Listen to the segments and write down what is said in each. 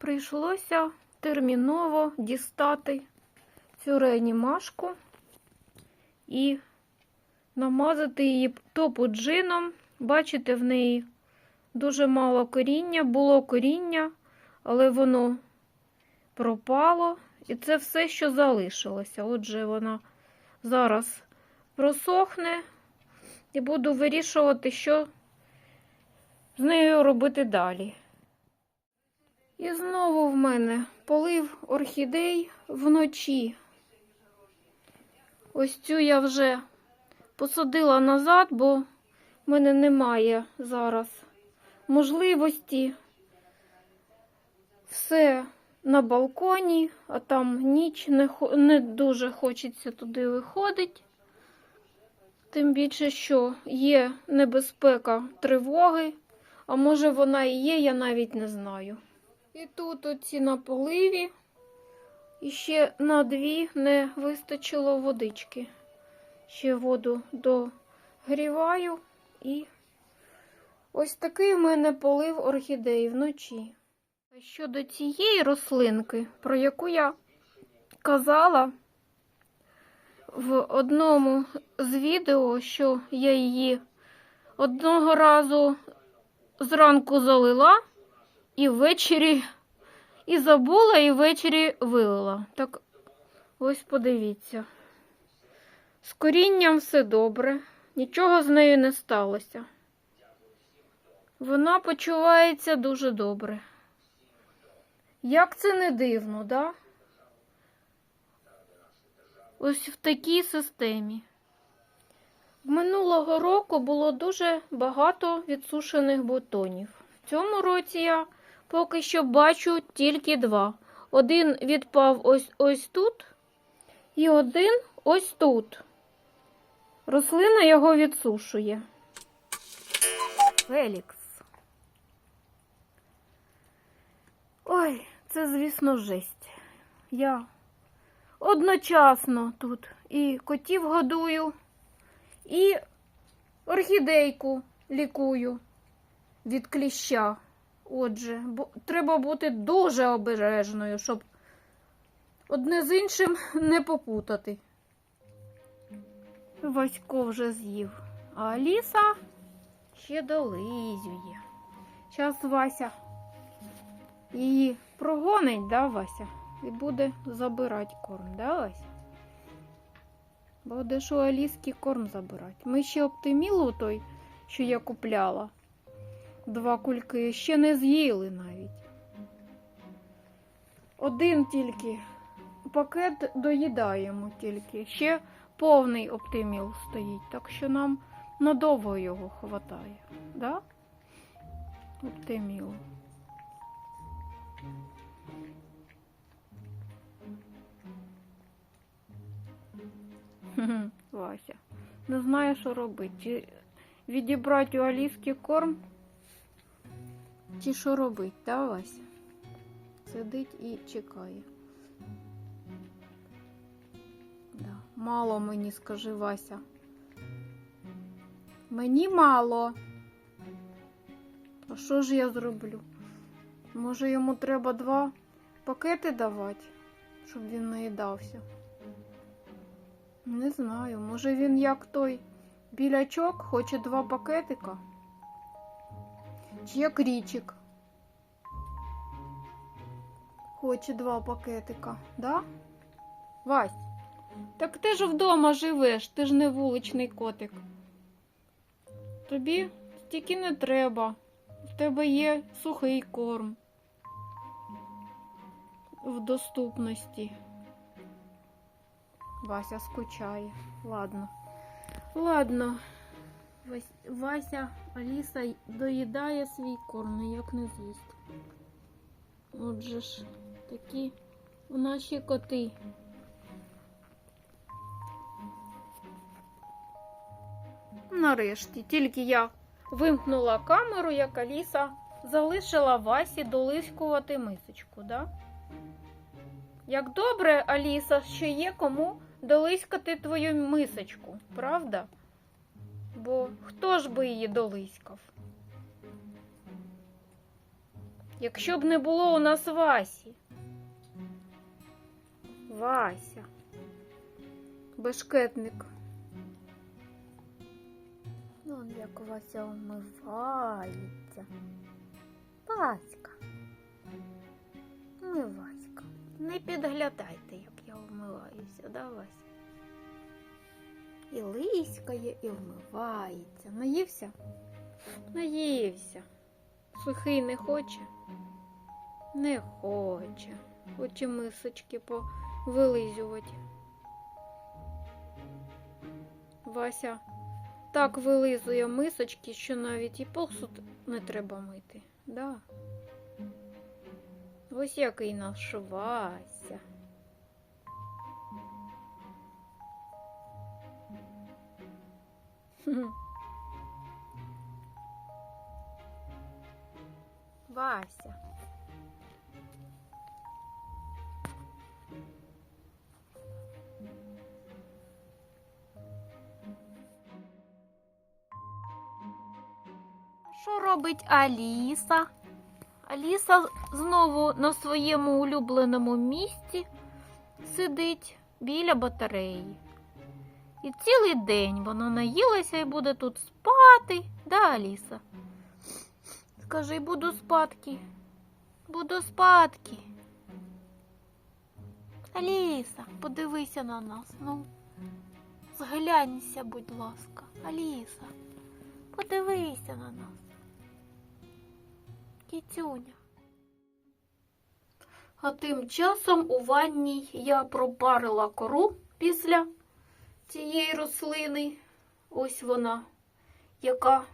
Прийшлося терміново дістати цю реанімашку і намазати її топуджином. Бачите, в неї дуже мало коріння, було коріння, але воно пропало. І це все, що залишилося. Отже, вона зараз просохне і буду вирішувати, що з нею робити далі. І знову в мене полив орхідей вночі. Ось цю я вже посадила назад, бо в мене немає зараз можливості. Все на балконі, а там ніч не, не дуже хочеться туди виходити. Тим більше, що є небезпека тривоги, а може вона і є, я навіть не знаю. І тут оці на поливі, і ще на дві не вистачило водички. Ще воду догріваю і ось такий в мене полив орхідеї вночі. Щодо цієї рослинки, про яку я казала в одному з відео, що я її одного разу зранку залила і ввечері і забула, і ввечері вилила. Так ось подивіться. З корінням все добре, нічого з нею не сталося. Вона почувається дуже добре. Як це не дивно, да? Ось в такій системі. Минулого року було дуже багато відсушених бутонів. В цьому році я поки що бачу тільки два. Один відпав ось ось тут, і один ось тут. Рослина його відсушує. Фелікс. Ой, це, звісно, жесть. Я одночасно тут і котів годую, і орхідейку лікую від кліща. Отже, бо треба бути дуже обережною, щоб одне з іншим не попутати. Васько вже з'їв, а Аліса ще долизює. Зараз Вася її прогонить, да, Вася? І буде забирати корм, да, Вася? Буде що Аліски корм забирати. Ми ще оптимілу той, що я купляла. Два кульки ще не з'їли навіть. Один тільки пакет доїдаємо тільки. Ще повний оптиміл стоїть, так що нам надовго його хватає. Да? Оптимілу. Хм, Вася. Не знаю, що робити. Чи відібрати у Аліски корм? Чи що робити, да, Вася? Сидить і чекає. Да. Мало мені, скажи, Вася. Мені мало. А що ж я зроблю? Може йому треба два пакети давати, щоб він наїдався? Не знаю, може він як той білячок хоче два пакетика? Чи як річик? Хоче два пакетика, да? Вась, так ти ж вдома живеш, ти ж не вуличний котик. Тобі стільки не треба. В тебе є сухий корм в доступності. Вася скучає. Ладно. Ладно. Вася, Аліса доїдає свій корм, ніяк не з'їсть. Отже ж, такі у наші коти. Нарешті, тільки я вимкнула камеру, як Аліса залишила Васі долискувати мисочку, да? Як добре, Аліса, що є кому долискати твою мисочку, правда? Бо хто ж би її долискав? Якщо б не було у нас Васі. Вася. Бешкетник. Вон як Вася умивається. Васька. Умиваська. Не підглядайте, як я вмиваюся, да, Вася? І лиськає, і вмивається. Наївся? Наївся. Сухий не хоче? Не хоче. Хоче мисочки повилизувати. Вася так вилизує мисочки, що навіть і посуд не треба мити. Да. Ось який наш Вася. Вася. Що робить Аліса? Аліса знову на своєму улюбленому місці сидить біля батареї. І цілий день вона наїлася і буде тут спати. Да, Аліса? Скажи, буду спадки. Буду спадки. Аліса, подивися на нас. Ну, зглянься, будь ласка. Аліса, подивися на нас. Кітюня. А тим часом у ванній я пропарила кору після цієї рослини. Ось вона, яка,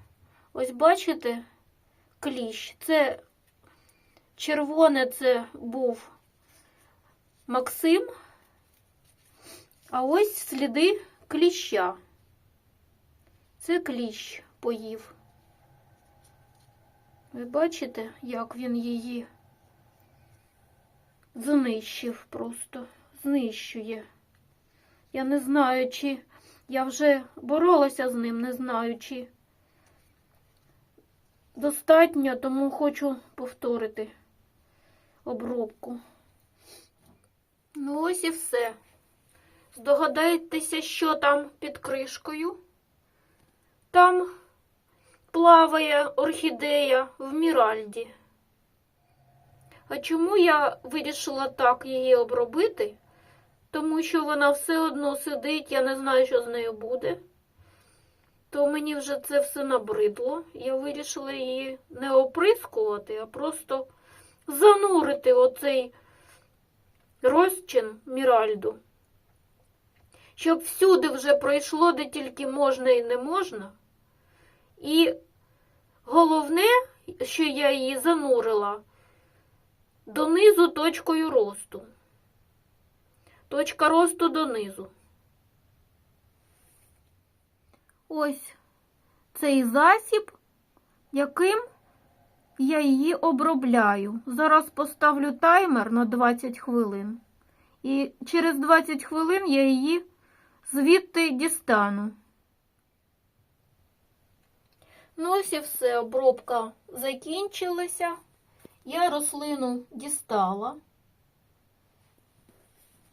ось бачите, кліщ. Це червоне це був Максим, а ось сліди кліща. Це кліщ поїв. Ви бачите, як він її знищив просто, знищує. Я не знаю, чи я вже боролася з ним, не знаю, чи достатньо, тому хочу повторити обробку. Ну, ось і все. Здогадайтеся, що там під кришкою. Там плаває орхідея в Міральді. А чому я вирішила так її обробити? Тому що вона все одно сидить, я не знаю, що з нею буде. То мені вже це все набридло. Я вирішила її не оприскувати, а просто занурити оцей розчин Міральду. Щоб всюди вже пройшло, де тільки можна і не можна. І головне, що я її занурила донизу точкою росту. Точка росту донизу. Ось цей засіб, яким я її обробляю. Зараз поставлю таймер на 20 хвилин. І через 20 хвилин я її звідти дістану. Ну, ось і все, обробка закінчилася. Я рослину дістала.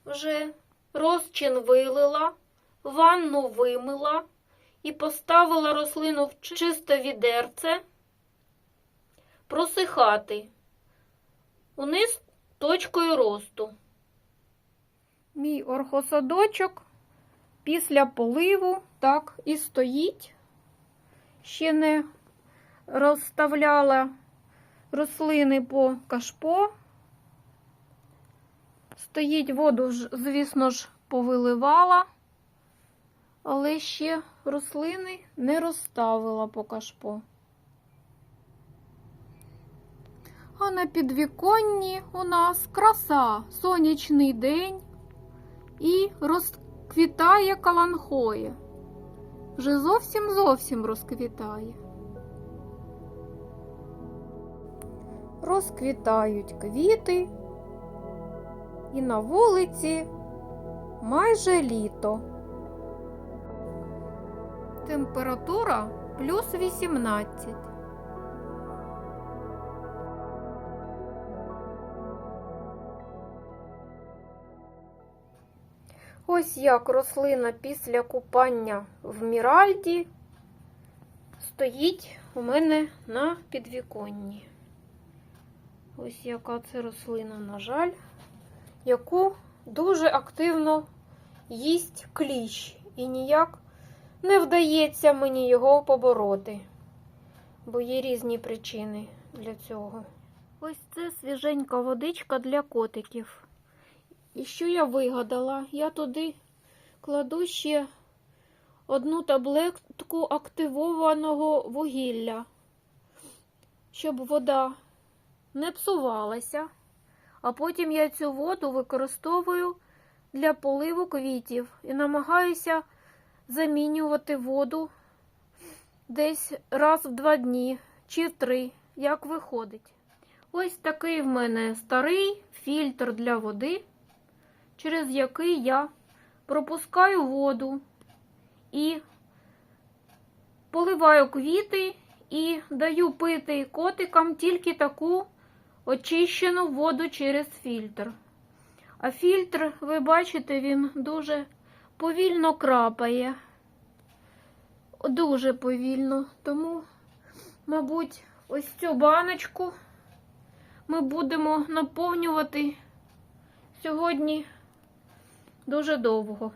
Вже розчин вилила, ванну вимила і поставила рослину в чисте відерце просихати униз точкою росту. Мій орхосадочок після поливу так і стоїть. Ще не розставляла рослини по кашпо. Стоїть воду, звісно ж, повиливала, але ще рослини не розставила по кашпо. А на підвіконні у нас краса, сонячний день і розквітає каланхоє. Вже зовсім зовсім розквітає. Розквітають квіти, і на вулиці майже літо. Температура плюс 18. Ось як рослина після купання в Міральді стоїть у мене на підвіконні. Ось яка це рослина, на жаль яку дуже активно їсть кліщ. І ніяк не вдається мені його побороти, бо є різні причини для цього. Ось це свіженька водичка для котиків. І що я вигадала? Я туди кладу ще одну таблетку активованого вугілля, щоб вода не псувалася. А потім я цю воду використовую для поливу квітів і намагаюся замінювати воду десь раз в два дні чи три, як виходить. Ось такий в мене старий фільтр для води, через який я пропускаю воду і поливаю квіти і даю пити котикам тільки таку очищену воду через фільтр. А фільтр, ви бачите, він дуже повільно крапає. Дуже повільно. Тому, мабуть, ось цю баночку ми будемо наповнювати сьогодні дуже довго.